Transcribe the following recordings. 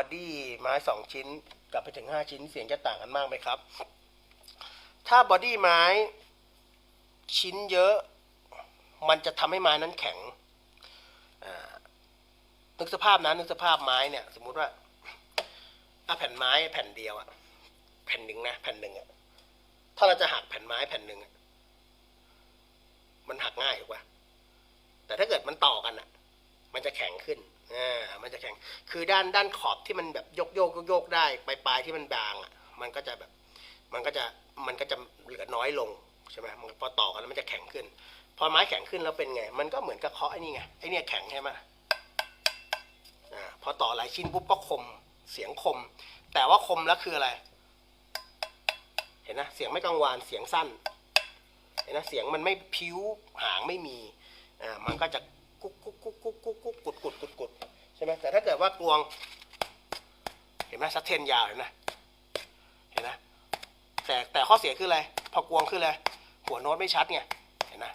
อดี้ไม้สองชิ้นกับไปถึงห้าชิ้นเสียงจะต่างกันมากไหมครับ ถ้าบอดี้ไม้ชิ้นเยอะ มันจะทำให้ไม้นั้นแข็งนึกสภาพนะนึกสภาพไม้เนี่ย สมมุติว่าถ้าแผ่นไม้แผ่นเดียวอะแผ่นหนึ่งนะแผ่นหนึ่งอะถ้าเราจะหักแผ่นไม้แผ่นหนึ่งอะมันหักง่ายถูกปะแต่ถ้าเกิดมันต่อกันอะมันจะแข็งขึ้นอ่ามันจะแข็ง คือด้านด้านขอบที่มันแบบโยกโยกโยกโยกได้ปลายปลายที่มันบางอะมันก็จะแบบมันก็จะมันก็จะเหลือน้อยลงใช่ไหมมันพอต่อกันแล้วมันจะแข็งขึ้น พอไม้แข็งขึ้นแล้วเป็นไง มันก็เหมือนกับเคาะไอ้นี่ไงไอ้เนี่ยแข็งใช่ไหมอ่าพอต่อหลายชิ้นปุ๊บก็คมเสียงคม แต่ว่าคมแล้วคืออะไร เห็นนะเสียงไม่กังวานเสียงสั้นเห็นนะเสียงมันไม่พิ้วหางไม่มีอ่ามันก็จะกุ๊กกุ๊กกุ๊กกุ๊กกุ๊กกุ๊กกุดกุดกุดกุด ช่ไหมแต่ถ้าเกิดว่ากวง เห็นไหมซัดเทนยาวเห็นไหมเห็นนะแต่แต่ข้อเสียคืออะไร พอกวงคืออะไรหัวโน้ตไม่ชัดไงเห็นนะ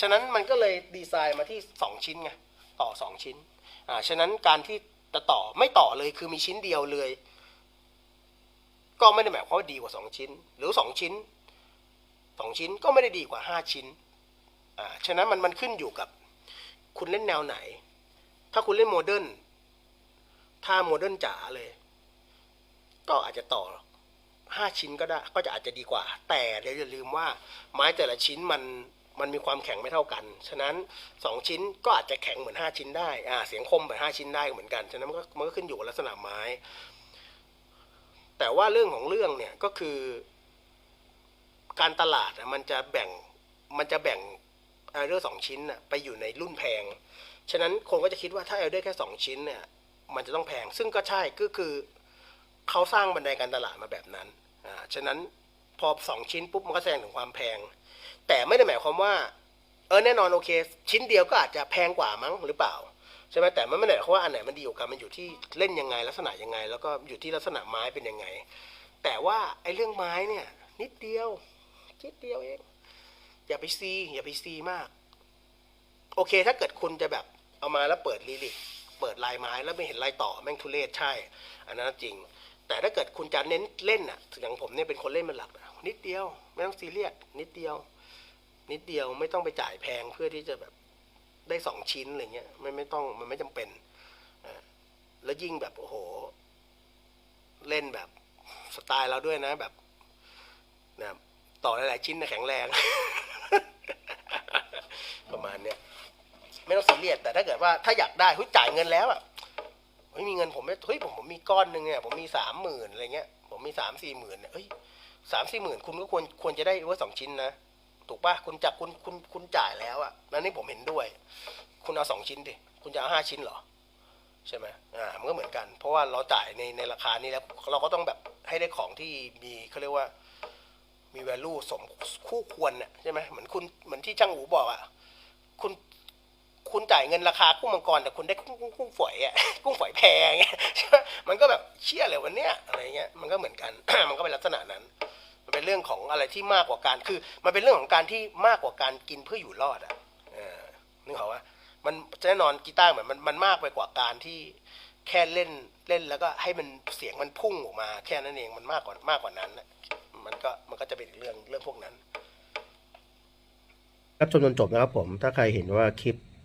ฉะนั้นมันก็เลยดีไซน์มาที่สองชิ้นไงต่อสองชิ้นอ่าฉะนั้นการที่จะต่อไม่ต่อเลยคือมีชิ้นเดียวเลย ก็ไม่ได้หมายความว่าดีกว่าสองชิ้น หรือสองชิ้นสองชิ้นก็ไม่ได้ดีกว่าห้าชิ้นอ่าฉะนั้นมันมันขึ้นอยู่กับคุณเล่นแนวไหน ถ้าคุณเล่นโมเดิร์นถ้าโมเดิร์นจ๋าเลย ก็อาจจะต่อห้าชิ้นก็ได้ ก็จะอาจจะดีกว่า แต่เดี๋ยวอย่าลืมว่าไม้แต่ละชิ้นมันมันมีความแข็งไม่เท่ากัน ฉะนั้นสองชิ้นก็อาจจะแข็งเหมือนห้าชิ้นได้อ่าเสียงคมเหมือนห้าชิ้นได้เหมือนกัน ฉะนั้นมันก็มันก็ขึ้นอยู่กับลักษณะไม้ แต่ว่าเรื่องของเรื่องเนี่ยก็คือ การตลาดมันจะแบ่งมันจะแบ่งเอลเดอร์สองชิ้นไปอยู่ในรุ่นแพง ฉะนั้นคนก็จะคิดว่าถ้าเอลเดอร์แค่สองชิ้นเนี่ย มันจะต้องแพง ซึ่งก็ใช่ก็คือเขาสร้างบันไดการตลาดมาแบบนั้นอ่าฉะนั้นพอสองชิ้นปุ๊บมันก็แสดงถึงความแพง แต่ไม่ได้หมายความว่า เออแน่นอนโอเค ชิ้นเดียวก็อาจจะแพงกว่ามั้งหรือเปล่าใช่ไหมแต่มันไม่ได้หมายความว่าอันไหนมันดีกว่ากันมันอยู่ที่เล่นยังไงลักษณะยังไง แล้วก็อยู่ที่ลักษณะไม้เป็นยังไง แต่ว่าไอ้เรื่องไม้เนี่ย นิดเดียวนิดเดียวเองอย่าไปซีอย่าไปซีมาก โอเค ถ้าเกิดคุณจะแบบเอามาแล้วเปิดลีลิกเปิดลายไม้แล้วไม่เห็นลายต่อแม่งทุเรศใช่ อันนั้นจริง แต่ถ้าเกิดคุณจะเน้นเล่นอะอย่างผมเนี่ยเป็นคนเล่นเป็นหลักนิดเดียวไม่ต้องซีเรียสนิดเดียว นิดเดียวไม่ต้องไปจ่ายแพงเพื่อที่จะแบบได้สองชิ้นอะไรเงี้ยไม่ไม่ต้องมันไม่จำเป็นแล้วยิ่งแบบโอ้โห เล่นแบบสไตล์เราด้วยนะแบบนะต่อหลายๆชิ้นนะแข็งแรง ประมาณเนี้ย ไม่ต้องซีเรียสแต่ถ้าเกิดว่าถ้าอยากได้หุ้ยจ่ายเงินแล้วอะเฮ้ยมีเงินผมไม่เฮ้ยผมผมมีก้อนหนึ่งเนี่ยผมมีสามหมื่นอะไรเงี้ยผมมีสามสี่หมื่นเนี่ยเฮ้ยสามสี่หมื่นคุณก็ควรควรจะได้เว่าสองชิ้นนะถูกปะคุณจับคุณคุณคุณจ่ายแล้วอะนั่นนี่ผมเห็นด้วย คุณเอาสองชิ้นดิคุณจะเอาห้าชิ้นเหรอใช่ไหมอ่ามันก็เหมือนกัน เพราะว่าเราจ่ายในในราคานี้แล้ว เราก็ต้องแบบให้ได้ของที่มีเขาเรียกว่ามี value สมคู่ควรน่ะใช่ไหมเหมือนคุณเหมือนที่ช่างอูบอกอะ คุณจ่ายเงินราคากุ้งมังกรแต่คุณได้กุ้งกุ้งกุ้งฝอยอะกุ้งฝอยแพงไหมมันก็แบบเชี่ยเลยวันเนี้ยอะไรเงี้ยมันก็เหมือนกัน มันก็เป็นลักษณะนั้น มันเป็นเรื่องของอะไรที่มากกว่าการคือ มันเป็นเรื่องของการที่มากกว่าการกินเพื่ออยู่รอดอะนึกออกว่ามันแน่นอนกีตาร์เหมือนมันมันมากไปกว่าการที่แค่เล่นเล่นแล้วก็ให้มันเสียงมันพุ่งออกมา แค่นั้นเองมันมากกว่ามากกว่านั้นน่ะมันก็มันก็จะเป็นเรื่องเรื่องพวกนั้นครับชมจนจบนะครับผม ถ้าใครเห็นว่าคลิป